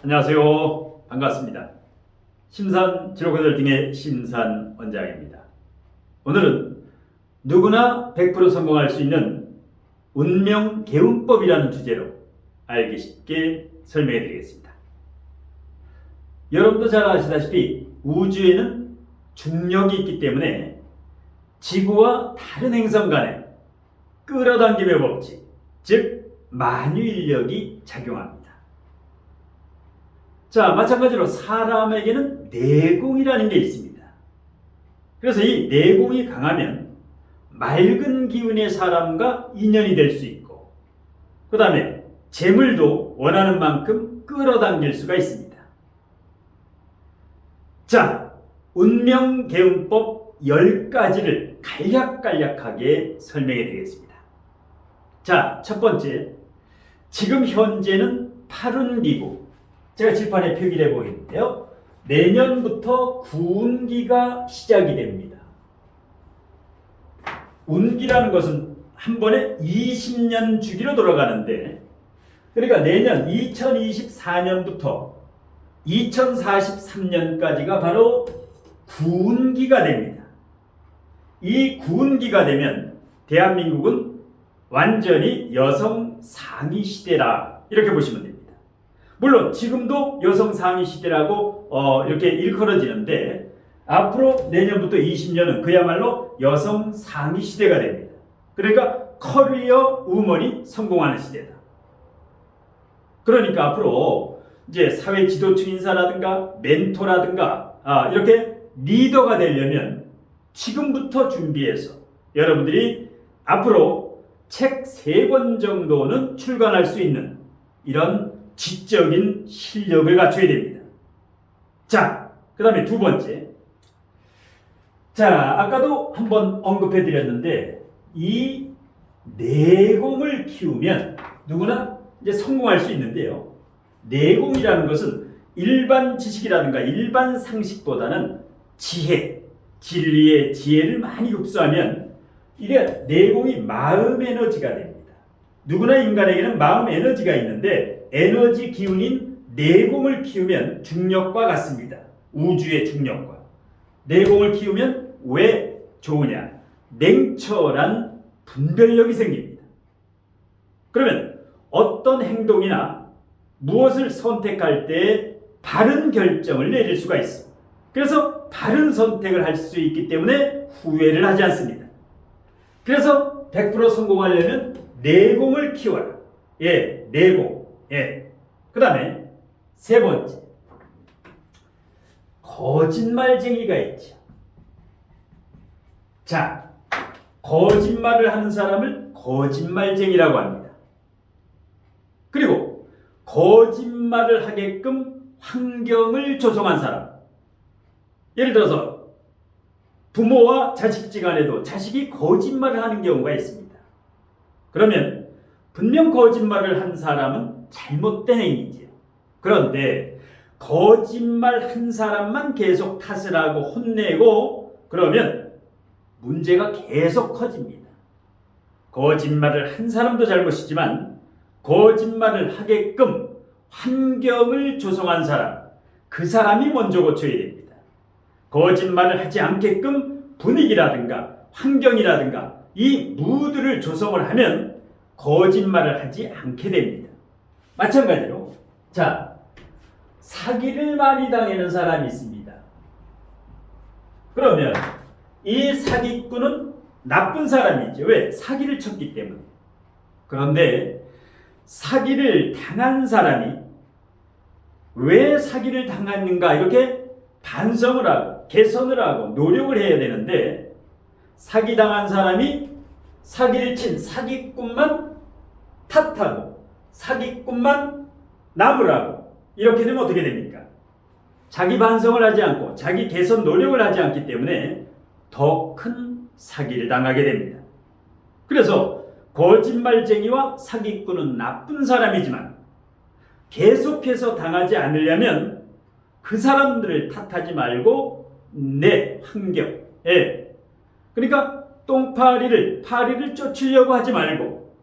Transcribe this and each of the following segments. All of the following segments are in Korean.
안녕하세요. 반갑습니다. 심산 지로가들 등의 심산 원장입니다. 오늘은 누구나 100% 성공할 수 있는 운명 개운법이라는 주제로 알기 쉽게 설명해 드리겠습니다. 여러분도 잘 아시다시피 우주에는 중력이 있기 때문에 지구와 다른 행성 간에 끌어당김의 법칙, 즉 만유인력이 작용합니다. 자, 마찬가지로 사람에게는 내공이라는 게 있습니다. 그래서 이 내공이 강하면 맑은 기운의 사람과 인연이 될 수 있고, 그 다음에 재물도 원하는 만큼 끌어당길 수가 있습니다. 자, 운명개운법 10가지를 간략간략하게 설명해 드리겠습니다. 자, 첫 번째. 지금 현재는 팔운기고, 제가 칠판에 표기를 해보겠는데요. 내년부터 구운기가 시작이 됩니다. 운기라는 것은 한 번에 20년 주기로 돌아가는데, 그러니까 내년 2024년부터 2043년까지가 바로 구운기가 됩니다. 이 구운기가 되면 대한민국은 완전히 여성 상위 시대라 이렇게 보시면 됩니다. 물론 지금도 여성 상위 시대라고 어, 이렇게 일컬어지는데 앞으로 내년부터 20년은 그야말로 여성 상위 시대가 됩니다. 그러니까 커리어 우먼이 성공하는 시대다. 그러니까 앞으로 이제 사회 지도층 인사라든가 멘토라든가 아, 이렇게 리더가 되려면 지금부터 준비해서 여러분들이 앞으로 책 세 권 정도는 출간할 수 있는 이런 지적인 실력을 갖춰야 됩니다. 자, 그 다음에 두 번째. 자, 아까도 한번 언급해 드렸는데, 이 내공을 키우면 누구나 이제 성공할 수 있는데요. 내공이라는 것은 일반 지식이라든가 일반 상식보다는 지혜, 진리의 지혜를 많이 흡수하면 이게 내공이 마음 에너지가 됩니다. 누구나 인간에게는 마음 에너지가 있는데 에너지 기운인 내공을 키우면 중력과 같습니다. 우주의 중력과. 내공을 키우면 왜 좋으냐? 냉철한 분별력이 생깁니다. 그러면 어떤 행동이나 무엇을 선택할 때 바른 결정을 내릴 수가 있어. 그래서 바른 선택을 할 수 있기 때문에 후회를 하지 않습니다. 그래서 100% 성공하려면 내공을 키워라. 예, 내공. 예. 그 다음에 세 번째. 거짓말쟁이가 있죠. 자, 거짓말을 하는 사람을 거짓말쟁이라고 합니다. 그리고 거짓말을 하게끔 환경을 조성한 사람. 예를 들어서 부모와 자식 지간에도 자식이 거짓말을 하는 경우가 있습니다. 그러면 분명 거짓말을 한 사람은 잘못된 행위지요. 그런데 거짓말 한 사람만 계속 탓을 하고 혼내고 그러면 문제가 계속 커집니다. 거짓말을 한 사람도 잘못이지만 거짓말을 하게끔 환경을 조성한 사람, 그 사람이 먼저 고쳐야 됩니다. 거짓말을 하지 않게끔 분위기라든가 환경이라든가 이 무드를 조성을 하면 거짓말을 하지 않게 됩니다. 마찬가지로 자 사기를 많이 당하는 사람이 있습니다. 그러면 이 사기꾼은 나쁜 사람이죠. 왜? 사기를 쳤기 때문에. 그런데 사기를 당한 사람이 왜 사기를 당했는가 이렇게 반성을 하고 개선을 하고 노력을 해야 되는데 사기당한 사람이 사기를 친 사기꾼만 탓하고 사기꾼만 나무라고 이렇게 되면 어떻게 됩니까? 자기 반성을 하지 않고 자기 개선 노력을 하지 않기 때문에 더 큰 사기를 당하게 됩니다. 그래서 거짓말쟁이와 사기꾼은 나쁜 사람이지만 계속해서 당하지 않으려면 그 사람들을 탓하지 말고 내 환경, 예. 그러니까 똥파리를 파리를 쫓으려고 하지 말고,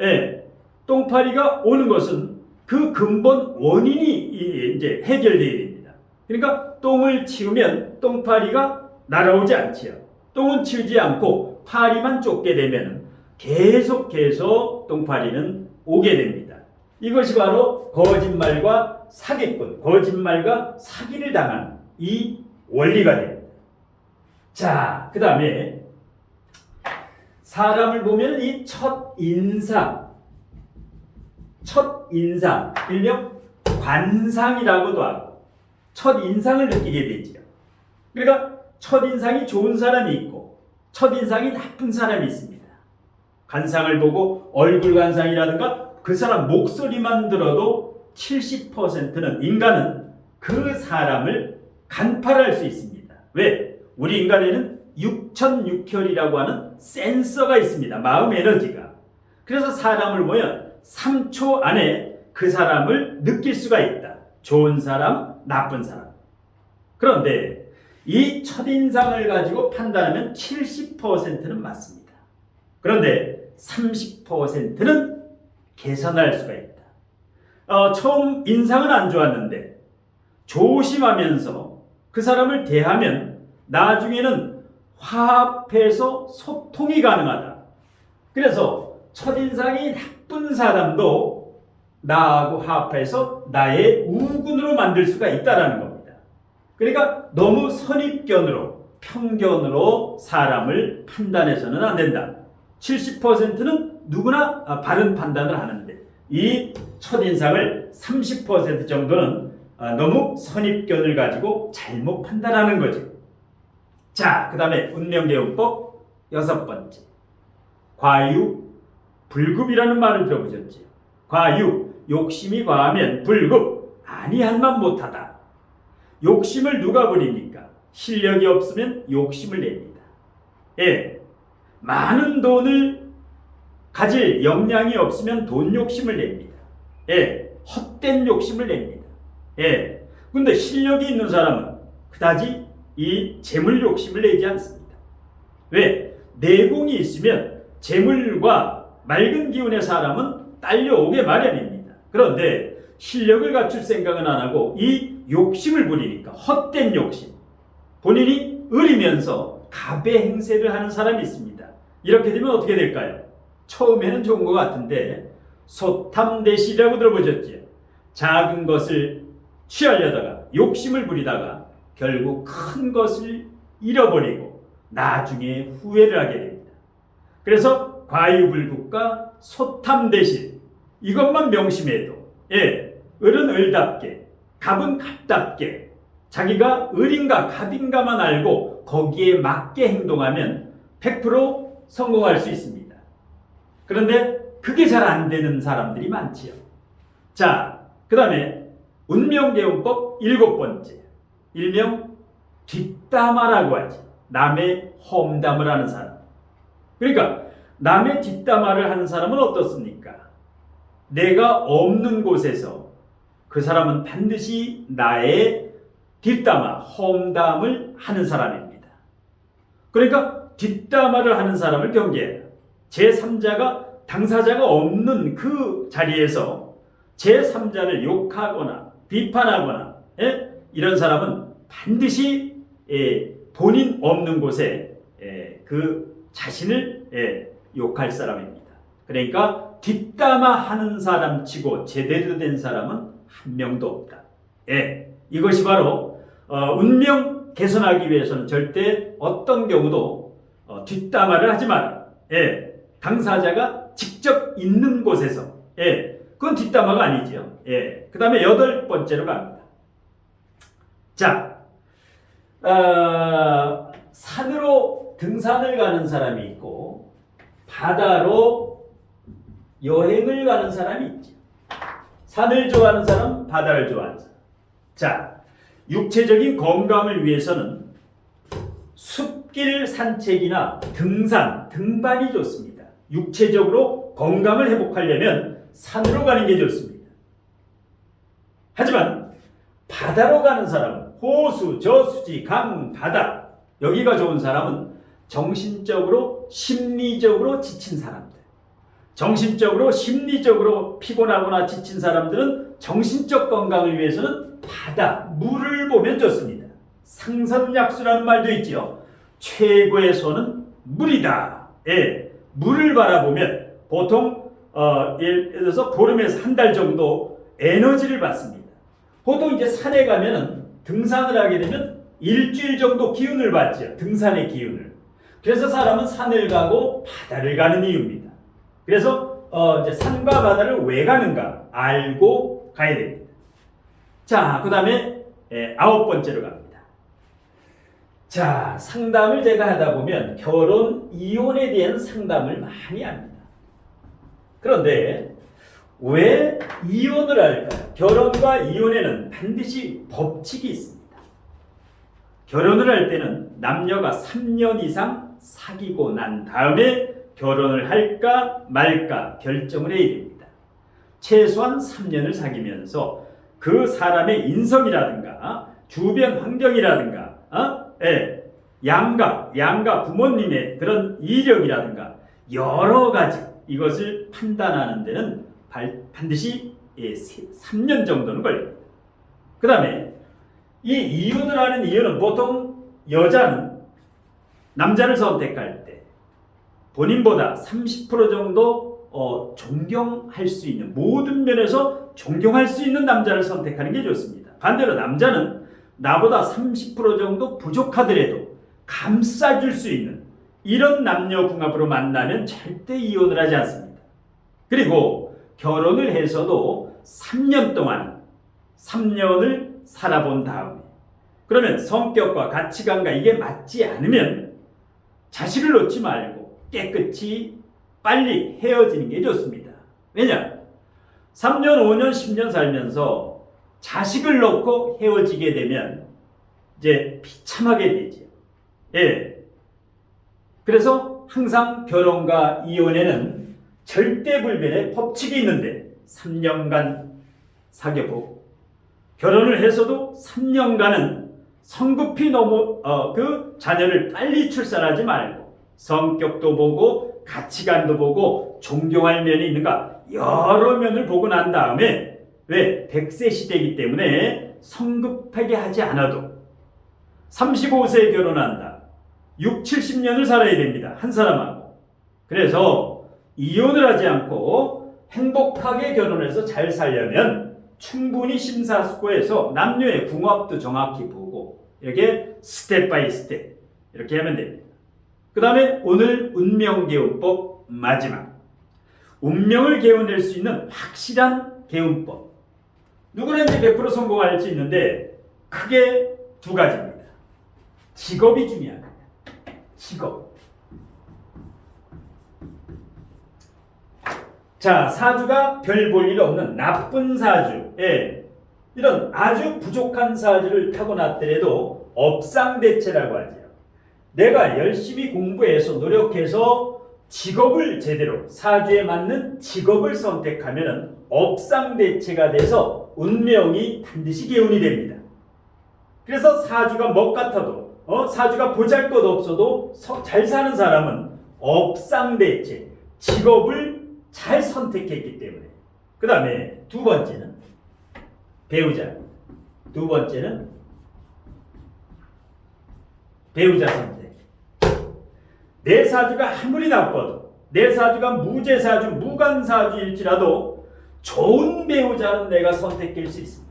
예. 똥파리가 오는 것은 그 근본 원인이 이- 이제 해결돼야 됩니다. 그러니까 똥을 치우면 똥파리가 날아오지 않지요. 똥은 치우지 않고 파리만 쫓게 되면 계속해서 똥파리는 오게 됩니다. 이것이 바로 거짓말과 사기꾼, 거짓말과 사기를 당하는 이 원리가 됩니다. 자, 그 다음에 사람을 보면 이 첫 인상, 첫 인상, 일명 관상이라고도 하고 첫 인상을 느끼게 되지요. 그러니까 첫 인상이 좋은 사람이 있고 첫 인상이 나쁜 사람이 있습니다. 관상을 보고 얼굴 관상이라든가 그 사람 목소리만 들어도 70%는 인간은 그 사람을 간파할 수 있습니다. 왜? 우리 인간에는 육천육혈이라고 하는 센서가 있습니다. 마음 에너지가. 그래서 사람을 보면 3초 안에 그 사람을 느낄 수가 있다. 좋은 사람, 나쁜 사람. 그런데 이 첫인상을 가지고 판단하면 70%는 맞습니다. 그런데 30%는 개선할 수가 있다. 어, 처음 인상은 안 좋았는데 조심하면서 그 사람을 대하면 나중에는 화합해서 소통이 가능하다. 그래서 첫인상이 나쁜 사람도 나하고 화합해서 나의 우군으로 만들 수가 있다라는 겁니다. 그러니까 너무 선입견으로 편견으로 사람을 판단해서는 안 된다. 70%는 누구나 아, 바른 판단을 하는데 이 첫인상을 30% 정도는 아, 너무 선입견을 가지고 잘못 판단하는 거죠. 자, 그 다음에 운명개운법 여섯 번째. 과유, 불급이라는 말을 들어보셨죠? 과유, 욕심이 과하면 불급, 아니한만 못하다. 욕심을 누가 부립니까? 실력이 없으면 욕심을 냅니다. 예, 많은 돈을 가질 역량이 없으면 돈 욕심을 냅니다. 예, 헛된 욕심을 냅니다. 예, 근데 실력이 있는 사람은 그다지 이 재물 욕심을 내지 않습니다. 왜? 내공이 있으면 재물과 맑은 기운의 사람은 딸려오게 마련입니다. 그런데 실력을 갖출 생각은 안 하고 이 욕심을 부리니까 헛된 욕심. 본인이 의리면서 갑의 행세를 하는 사람이 있습니다. 이렇게 되면 어떻게 될까요? 처음에는 좋은 것 같은데 소탐대시라고 들어보셨죠? 작은 것을 취하려다가 욕심을 부리다가 결국 큰 것을 잃어버리고 나중에 후회를 하게 됩니다. 그래서 과유불급과 소탐 대신 이것만 명심해도 예, 을은 을답게 갑은 갑답게 자기가 을인가 갑인가만 알고 거기에 맞게 행동하면 100% 성공할 수 있습니다. 그런데 그게 잘 안 되는 사람들이 많지요. 자, 그 다음에 운명개운법 일곱 번째. 일명 뒷담화라고 하지. 남의 험담을 하는 사람. 그러니까 남의 뒷담화를 하는 사람은 어떻습니까? 내가 없는 곳에서 그 사람은 반드시 나의 뒷담화, 험담을 하는 사람입니다. 그러니까 뒷담화를 하는 사람을 경계해라. 제3자가 당사자가 없는 그 자리에서 제3자를 욕하거나 비판하거나 예? 이런 사람은 반드시 예, 본인 없는 곳에 예, 그 자신을 예, 욕할 사람입니다. 그러니까 뒷담화 하는 사람 치고 제대로 된 사람은 한 명도 없다. 예, 이것이 바로 어, 운명 개선하기 위해서는 절대 어떤 경우도 어, 뒷담화를 하지 마라. 예, 당사자가 직접 있는 곳에서 예, 그건 뒷담화가 아니지요. 예, 그 다음에 여덟 번째로 갑니다. 자, 어, 산으로 등산을 가는 사람이 있고 바다로 여행을 가는 사람이 있지. 산을 좋아하는 사람, 바다를 좋아하는 사람. 자, 육체적인 건강을 위해서는 숲길 산책이나 등산, 등반이 좋습니다. 육체적으로 건강을 회복하려면 산으로 가는 게 좋습니다. 하지만 바다로 가는 사람은 호수, 저수지, 강, 바다 여기가 좋은 사람은 정신적으로 심리적으로 지친 사람들 정신적으로 심리적으로 피곤하거나 지친 사람들은 정신적 건강을 위해서는 바다, 물을 보면 좋습니다. 상선약수라는 말도 있지요. 최고의 손은 물이다. 예, 물을 바라보면 보통 어, 예를 들어서 보름에서 한 달 정도 에너지를 받습니다. 보통 이제 산에 가면은 등산을 하게 되면 일주일 정도 기운을 받죠. 등산의 기운을. 그래서 사람은 산을 가고 바다를 가는 이유입니다. 그래서 어, 이제 산과 바다를 왜 가는가 알고 가야 됩니다. 자, 그 다음에 아홉 번째로 갑니다. 자, 상담을 제가 하다 보면 결혼 이혼에 대한 상담을 많이 합니다. 그런데 왜 이혼을 할까요? 결혼과 이혼에는 반드시 법칙이 있습니다. 결혼을 할 때는 남녀가 3년 이상 사귀고 난 다음에 결혼을 할까 말까 결정을 해야 됩니다. 최소한 3년을 사귀면서 그 사람의 인성이라든가 주변 환경이라든가 어? 예, 양가 양가 부모님의 그런 이력이라든가 여러 가지 이것을 판단하는 데는 발- 반드시 예, 3년 정도는 걸립니다. 그 다음에 이 이혼을 하는 이유는 보통 여자는 남자를 선택할 때 본인보다 30% 정도 어, 존경할 수 있는 모든 면에서 존경할 수 있는 남자를 선택하는 게 좋습니다. 반대로 남자는 나보다 30% 정도 부족하더라도 감싸줄 수 있는 이런 남녀 궁합으로 만나면 절대 이혼을 하지 않습니다. 그리고 결혼을 해서도 3년 동안 3년을 살아본 다음에 그러면 성격과 가치관과 이게 맞지 않으면 자식을 놓지 말고 깨끗이 빨리 헤어지는 게 좋습니다. 왜냐? 3년, 5년, 10년 살면서 자식을 놓고 헤어지게 되면 이제 비참하게 되죠. 예. 그래서 항상 결혼과 이혼에는 절대 불변의 법칙이 있는데 3년간 사귀어보고 결혼을 해서도 3년간은 성급히 너무 어, 그 자녀를 빨리 출산하지 말고 성격도 보고 가치관도 보고 존경할 면이 있는가 여러 면을 보고 난 다음에 왜 100세 시대이기 때문에 성급하게 하지 않아도 35세에 결혼한다. 6, 70년을 살아야 됩니다. 한 사람하고. 그래서 이혼을 하지 않고 행복하게 결혼해서 잘 살려면 충분히 심사숙고해서 남녀의 궁합도 정확히 보고 이렇게 스텝 바이 스텝 이렇게 하면 됩니다. 그 다음에 오늘 운명개운법 마지막 운명을 개운낼 수 있는 확실한 개운법 이제 100% 성공할 수 있는데 크게 두 가지입니다. 직업이 중요합니다. 직업. 자, 사주가 별 볼 일 없는 나쁜 사주. 예. 이런 아주 부족한 사주를 타고났더라도 업상대체라고 하죠. 내가 열심히 공부해서 노력해서 직업을 제대로 사주에 맞는 직업을 선택하면 업상대체가 돼서 운명이 반드시 개운이 됩니다. 그래서 사주가 먹 같아도 어? 사주가 보잘것 없어도 서- 잘 사는 사람은 업상대체 직업을 잘 선택했기 때문에 그 다음에 두 번째는 배우자 두 번째는 배우자 선택 내 사주가 아무리 나빠도 내 사주가 무제사주 무간사주일지라도 좋은 배우자는 내가 선택할 수 있습니다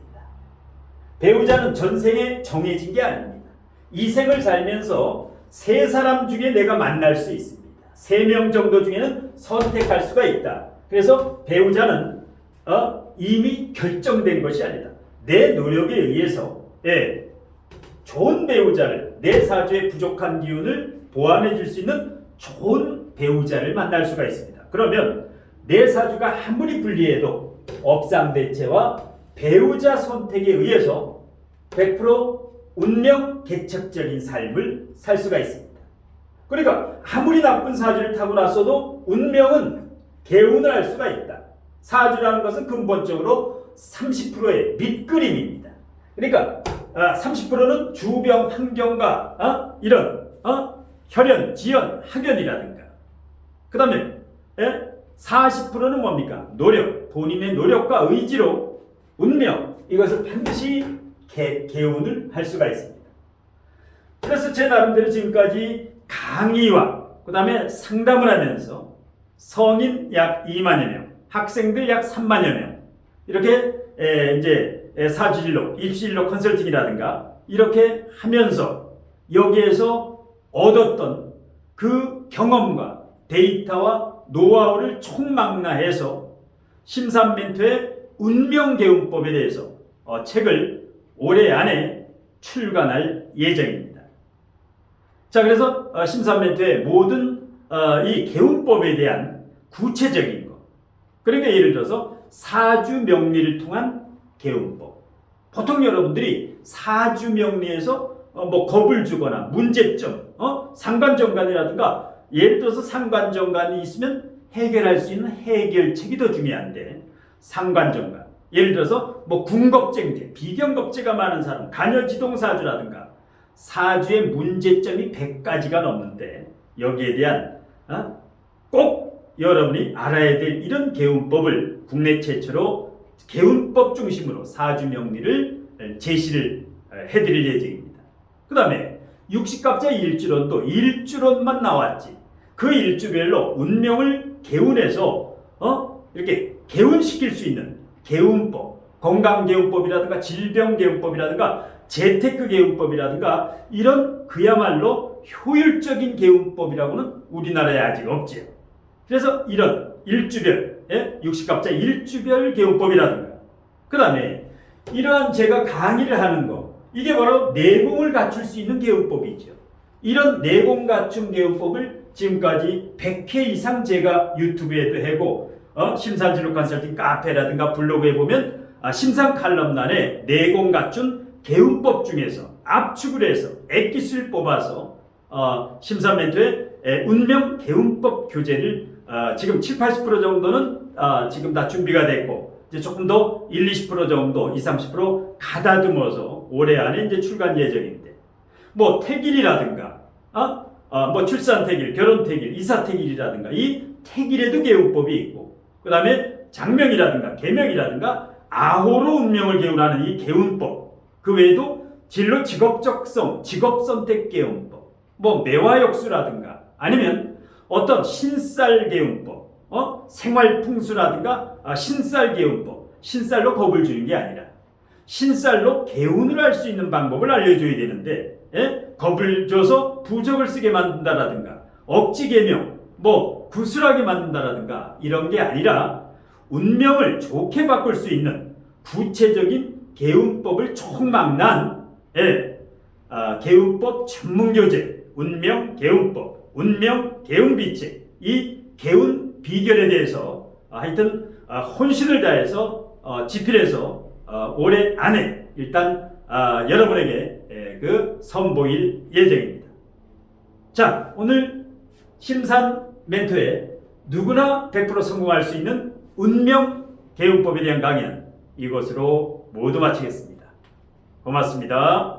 배우자는 전생에 정해진 게 아닙니다. 이 생을 살면서 세 사람 중에 내가 만날 수 있습니다. 세 명 정도 중에는 선택할 수가 있다. 그래서 배우자는 어, 이미 결정된 것이 아니다. 내 노력에 의해서 예, 좋은 배우자를 내 사주의 부족한 기운을 보완해 줄 수 있는 좋은 배우자를 만날 수가 있습니다. 그러면 내 사주가 아무리 불리해도 업상대체와 배우자 선택에 의해서 100% 운명 개척적인 삶을 살 수가 있습니다. 그러니까 아무리 나쁜 사주를 타고 났어도 운명은 개운을 할 수가 있다. 사주라는 것은 근본적으로 30%의 밑그림입니다. 그러니까 30%는 주변 환경과 어? 이런 어? 혈연, 지연, 학연이라든가 그 다음에 40%는 뭡니까? 노력, 본인의 노력과 의지로 운명 이것을 반드시 개, 개운을 할 수가 있습니다. 그래서 제 나름대로 지금까지 강의와 그 다음에 상담을 하면서 성인 약 2만여 명, 학생들 약 3만여 명 이렇게 에, 이제 에, 사주진로, 입시진로 컨설팅이라든가 이렇게 하면서 여기에서 얻었던 그 경험과 데이터와 노하우를 총망라해서 심산 멘토의 운명개운법에 대해서 어, 책을 올해 안에 출간할 예정입니다. 자, 그래서 어, 심산 멘토의 모든 어, 이 개운법에 대한 구체적인 것. 그러니까 예를 들어서 사주 명리를 통한 개운법. 보통 여러분들이 사주 명리에서 어, 뭐 겁을 주거나 문제점, 어? 상관정관이라든가 예를 들어서 상관정관이 있으면 해결할 수 있는 해결책이 더 중요한데 상관정관. 예를 들어서 뭐 궁겁쟁제, 비경겁제가 많은 사람, 간여지동사주라든가 사주의 문제점이 100가지가 넘는데 여기에 대한 어? 꼭 여러분이 알아야 될 이런 개운법을 국내 최초로 개운법 중심으로 사주 명리를 제시를 해드릴 예정입니다. 그 다음에 60갑자 일주론도 일주론만 나왔지. 그 일주별로 운명을 개운해서 어? 이렇게 개운시킬 수 있는 개운법, 건강개운법이라든가 질병개운법이라든가 재테크 개운법이라든가 이런 그야말로 효율적인 개운법이라고는 우리나라에 아직 없지요. 그래서 이런 일주별, 예? 60갑자 일주별 개운법이라든가 그 다음에 이러한 제가 강의를 하는 거 이게 바로 내공을 갖출 수 있는 개운법이죠. 이런 내공 갖춤 개운법을 지금까지 100회 이상 제가 유튜브에도 하고 어? 심산진로 컨설팅 카페라든가 블로그에 보면 아, 심산 칼럼란에 내공 갖춘 개운법 중에서 압축을 해서 액기술 뽑아서 어, 심산 멘토의 에, 운명 개운법 교재를 어, 지금 7, 80% 정도는 어, 지금 다 준비가 됐고 이제 조금 더 1, 20% 정도, 2, 30% 가다듬어서 올해 안에 이제 출간 예정인데 뭐 태길이라든가 어? 어, 뭐 출산 태길, 결혼 태길, 이사 태길이라든가 이 태길에도 개운법이 있고 그 다음에 장명이라든가 계명이라든가 아호로 운명을 개운하는 이 개운법 그 외에도 진로 직업적성, 직업선택 개운법 뭐 매화역수라든가 아니면 어떤 신살 개운법 어? 생활풍수라든가 아, 신살 개운법 신살로 겁을 주는 게 아니라 신살로 개운을 할 수 있는 방법을 알려줘야 되는데 예? 겁을 줘서 부적을 쓰게 만든다라든가 억지 개명 뭐 구슬하게 만든다라든가 이런 게 아니라 운명을 좋게 바꿀 수 있는 구체적인 개운법을 총망란 예, 아, 개운법 전문 교재 운명 개운법 운명 개운 비책 이 개운 비결에 대해서 아, 하여튼 아, 혼신을 다해서 어, 집필해서 어, 올해 안에 일단 아, 여러분에게 예, 그 선보일 예정입니다. 자 오늘 심산 멘토의 누구나 100% 성공할 수 있는 운명 개운법에 대한 강연 이것으로 모두 마치겠습니다. 고맙습니다.